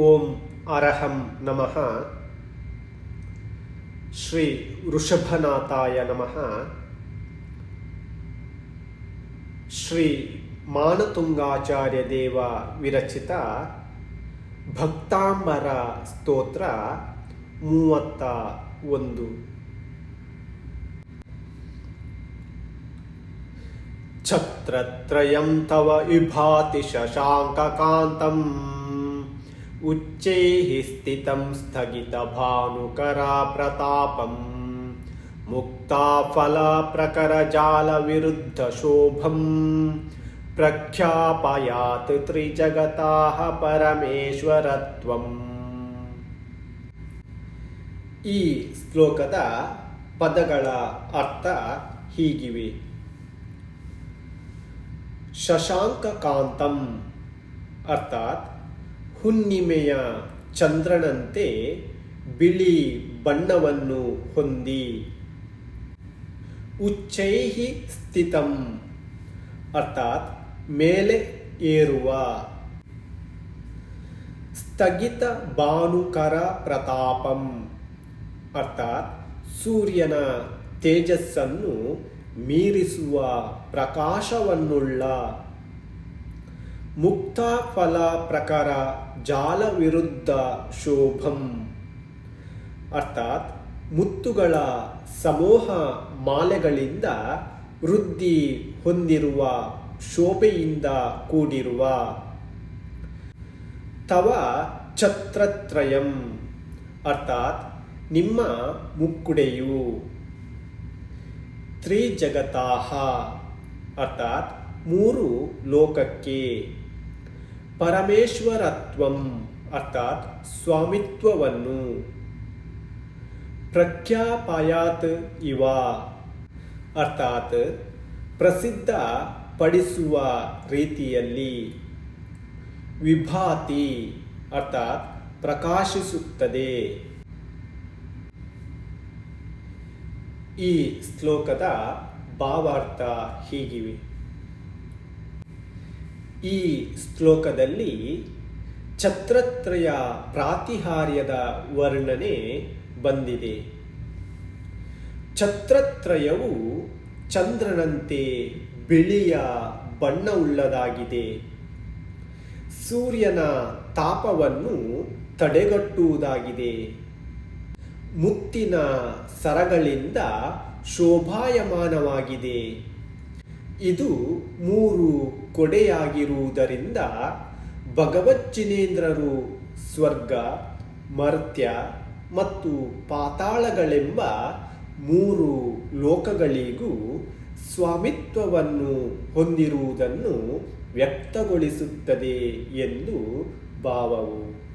ಓಂ ಅರಹಂ ನಮಃ ಶ್ರೀ ವೃಷಭನಾಥಾಯ ನಮಃ ಶ್ರೀ ಮಾನತುಂಗಾಚಾರ್ಯ ದೇವ ವಿರಚಿತ ಭಕ್ತಾಂಬರ ಸ್ತೋತ್ರ ಮೂವತ್ತ ಒಂದು ಛತ್ರತ್ರಯಂ ತವ ವಿಭಾತಿ ಶಶಾಂಕಕಾಂತಂ ಉಚ್ಚೈಃ ಸ್ಥಿತಂ ಸ್ಥಗಿತಭಾನುಕರಾ ಪ್ರತಾಪಂ मुक्ताफलप्रकरजालविरुद्धशोभं ಪ್ರಖ್ಯಾಪಯಾತ್ ತ್ರಿಜಗತಾಃ ಪರಮೇಶ್ವರತ್ವಂ ಈ ಶ್ಲೋಕದ ಪದಗಳ ಅರ್ಥ ಹೀಗಿವೆ ಶಶಾಂಕಕಾಂತಂ ಅರ್ಥಾತ್ ಹುಣ್ಣಿಮೆಯ ಚಂದ್ರನಂತೆ ಬಿಳಿ ಬಣ್ಣವನ್ನು ಹೊಂದಿ. ಉಚ್ಚೈಹಿ ಸ್ಥಿತಂ, ಅರ್ಥಾತ್ ಮೇಲೆ ಏರುವ. ಸ್ಥಗಿತ ಭಾನುಕರ ಪ್ರತಾಪಂ, ಅರ್ಥಾತ್ ಸೂರ್ಯನ ತೇಜಸ್ಸನ್ನು ಮೀರಿಸುವ ಪ್ರಕಾಶವನ್ನುಳ್ಳ ಮುಕ್ತ ಫಲ ಪ್ರಕಾರ ಜಾಲ ವಿರುದ್ಧ ಶೋಭಂ. ಅರ್ಥಾತ್ ಮುತ್ತುಗಳ ಸಮೂಹ ಮಾಲೆಗಳಿಂದ ವೃದ್ಧಿ ಹೊಂದಿರುವ, ಶೋಭೆಯಿಂದ ಕೂಡಿರುವ. ತವ ಛತ್ರತ್ರಯಂ. ಅರ್ಥಾತ್ ನಿಮ್ಮ ಮುಕ್ಕುಡೆಯು. ತ್ರಿಜಗತಾಹ. ಅರ್ಥಾತ್ ಮೂರು ಲೋಕಕ್ಕೆ. ಪರಮೇಶ್ವರತ್ವಂ ಅರ್ಥಾತ್ ಸ್ವಾಮಿತ್ವವನ್ನು. ಪ್ರಖ್ಯಾಪಾಯಾತ್ ಇವ. ಅರ್ಥಾತ್ ಪ್ರಸಿದ್ಧ ಪಡಿಸುವ ರೀತಿಯಲ್ಲಿ. ವಿಭಾತಿ ಅರ್ಥಾತ್ ಪ್ರಕಾಶಿಸುತ್ತದೆ. ಈ ಶ್ಲೋಕದ ಭಾವಾರ್ಥ ಹೀಗಿವೆ. ಈ ಶ್ಲೋಕದಲ್ಲಿ ಛತ್ರತ್ರಯ ಪ್ರಾತಿಹಾರ್ಯದ ವರ್ಣನೆ ಬಂದಿದೆ. ಛತ್ರತ್ರಯವು ಚಂದ್ರನಂತೆ ಬಿಳಿಯ ಬಣ್ಣವುಳ್ಳದಾಗಿದೆ ಸೂರ್ಯನ ತಾಪವನ್ನು ತಡೆಗಟ್ಟುವುದಾಗಿದೆ. ಮುತ್ತಿನ ಸರಗಳಿಂದ ಶೋಭಾಯಮಾನವಾಗಿದೆ. ಇದು ಮೂರು ಕೊಡೆಯಾಗಿರುವುದರಿಂದ ಭಗವಜ್ಜಿನೇಂದ್ರರು ಸ್ವರ್ಗ, ಮರ್ತ್ಯ ಮತ್ತು ಪಾತಾಳಗಳೆಂಬ ಮೂರು ಲೋಕಗಳಿಗೂ ಸ್ವಾಮಿತ್ವವನ್ನು ಹೊಂದಿರುವುದನ್ನು ವ್ಯಕ್ತಗೊಳಿಸುತ್ತದೆ ಎಂದು ಭಾವವು.